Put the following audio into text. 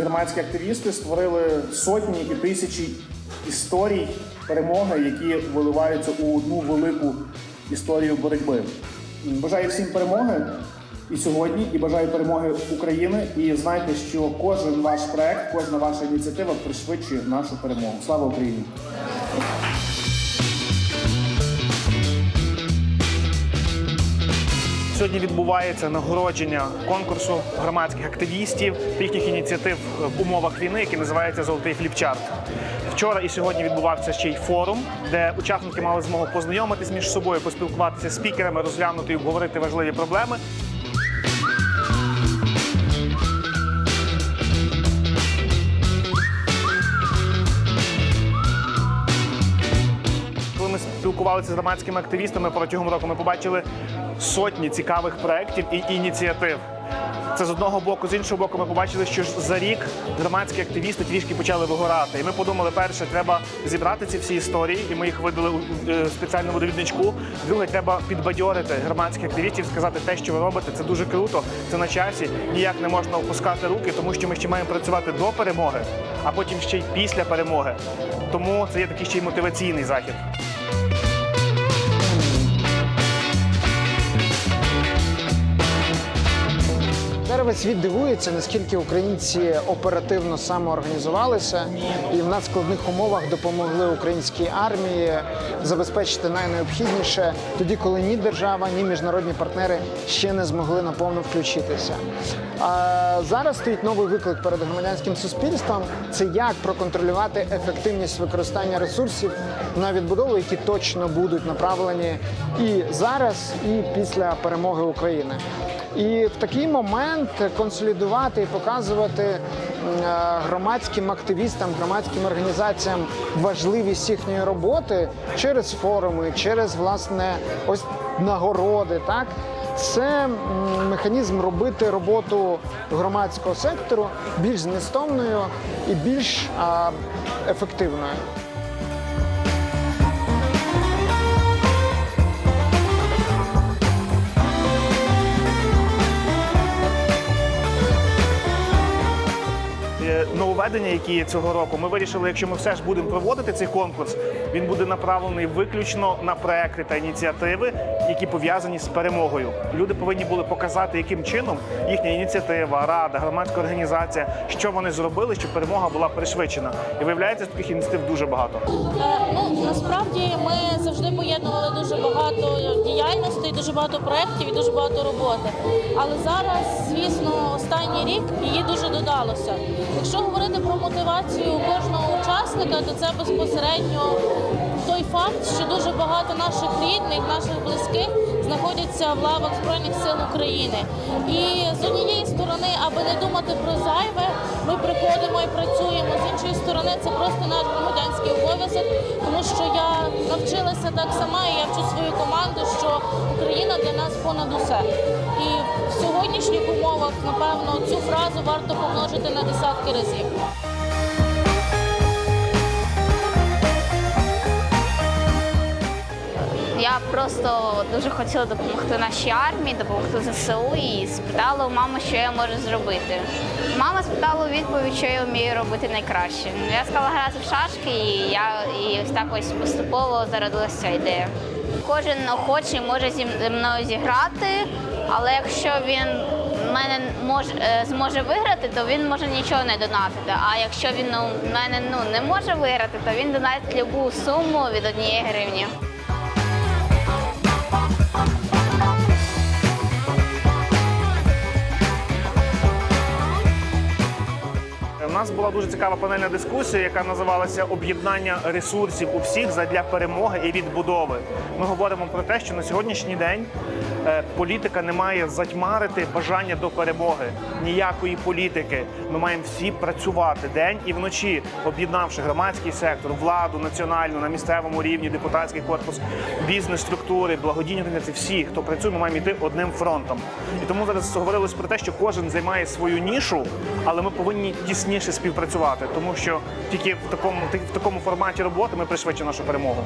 громадські активісти створили сотні і тисячі історій перемоги, які виливаються у одну велику історію боротьби. Бажаю всім перемоги і сьогодні, і бажаю перемоги України. І знайте, що кожен ваш проект, кожна ваша ініціатива пришвидшує нашу перемогу. Слава Україні! Сьогодні відбувається нагородження конкурсу громадських активістів їхніх ініціатив в умовах війни, який називається Золотий фліпчарт. Вчора і сьогодні відбувався ще й форум, де учасники мали змогу познайомитись між собою, поспілкуватися з спікерами, розглянути і обговорити важливі проблеми. Спілкувалися з громадськими активістами протягом року, ми побачили сотні цікавих проєктів і ініціатив. Це з одного боку, з іншого боку, ми побачили, що за рік громадські активісти трішки почали вигорати. І ми подумали, перше, треба зібрати ці всі історії, і ми їх видали у е, спеціальному довідничку. Друге, треба підбадьорити громадських активістів, сказати те, що ви робите. Це дуже круто, це на часі. Ніяк не можна опускати руки, тому що ми ще маємо працювати до перемоги, а потім ще й після перемоги. Тому це є такий ще й мотиваційний захід. Весь світ дивується, наскільки українці оперативно самоорганізувалися і в надскладних умовах допомогли українській армії забезпечити найнеобхідніше тоді, коли ні держава, ні міжнародні партнери ще не змогли наповно включитися. А зараз стоїть новий виклик перед громадянським суспільством: це як проконтролювати ефективність використання ресурсів на відбудову, які точно будуть направлені і зараз, і після перемоги України. І в такий момент консолідувати і показувати е, громадським активістам, громадським організаціям важливість їхньої роботи через форуми, через власне ось нагороди. Так це механізм робити роботу громадського сектору більш змістовною і більш ефективною. Нововведення, які є цього року, ми вирішили, якщо ми все ж будемо проводити цей конкурс, він буде направлений виключно на проекти та ініціативи, які пов'язані з перемогою. Люди повинні були показати, яким чином їхня ініціатива, рада, громадська організація, що вони зробили, щоб перемога була пришвидшена. І виявляється, таких ініціатив дуже багато. Е, Ну насправді ми завжди поєднували дуже багато діяльностей, дуже багато проєктів і дуже багато роботи. Але зараз, звісно, останній рік її дуже додалося. Якщо говорити про мотивацію кожного учасника, то це безпосередньо той факт, що дуже багато наших рідних, наших близьких знаходяться в лавах Збройних сил України. І з однієї сторони, аби не думати про зайве, ми приходимо і працюємо. З іншої сторони, це просто наш громадянський обов'язок, тому що я навчилася так сама, і я вчу свою команду, що Україна для нас понад усе. І в сьогоднішніх умовах, напевно, цю фразу варто помножити на десятки разів. Я просто дуже хотіла допомогти нашій армії, допомогти ЗСУ і спитала у мами, що я можу зробити. Мама спитала у відповідь, що я вмію робити найкраще. Я сказала грати в шашки, і я і ось так ось поступово зародилася ця ідея. Кожен охочий може зі мною зіграти, але якщо він мене може е, зможе виграти, то він може нічого не донатити. А якщо він у мене ну не може виграти, то він донатить любу суму від однієї гривні. Нас була дуже цікава панельна дискусія, яка називалася Об'єднання ресурсів у всіх задля перемоги і відбудови. Ми говоримо про те, що на сьогоднішній день е, політика не має затьмарити бажання до перемоги. Ніякої політики. Ми маємо всі працювати день і вночі, об'єднавши громадський сектор, владу національну на місцевому рівні, депутатський корпус, бізнес-структури, благодійні організації. Всі, хто працює, ми маємо йти одним фронтом. І тому зараз говорилось про те, що кожен займає свою нішу, але ми повинні тісніше співпрацювати, тому що тільки в такому в такому форматі роботи ми пришвидшимо нашу перемогу.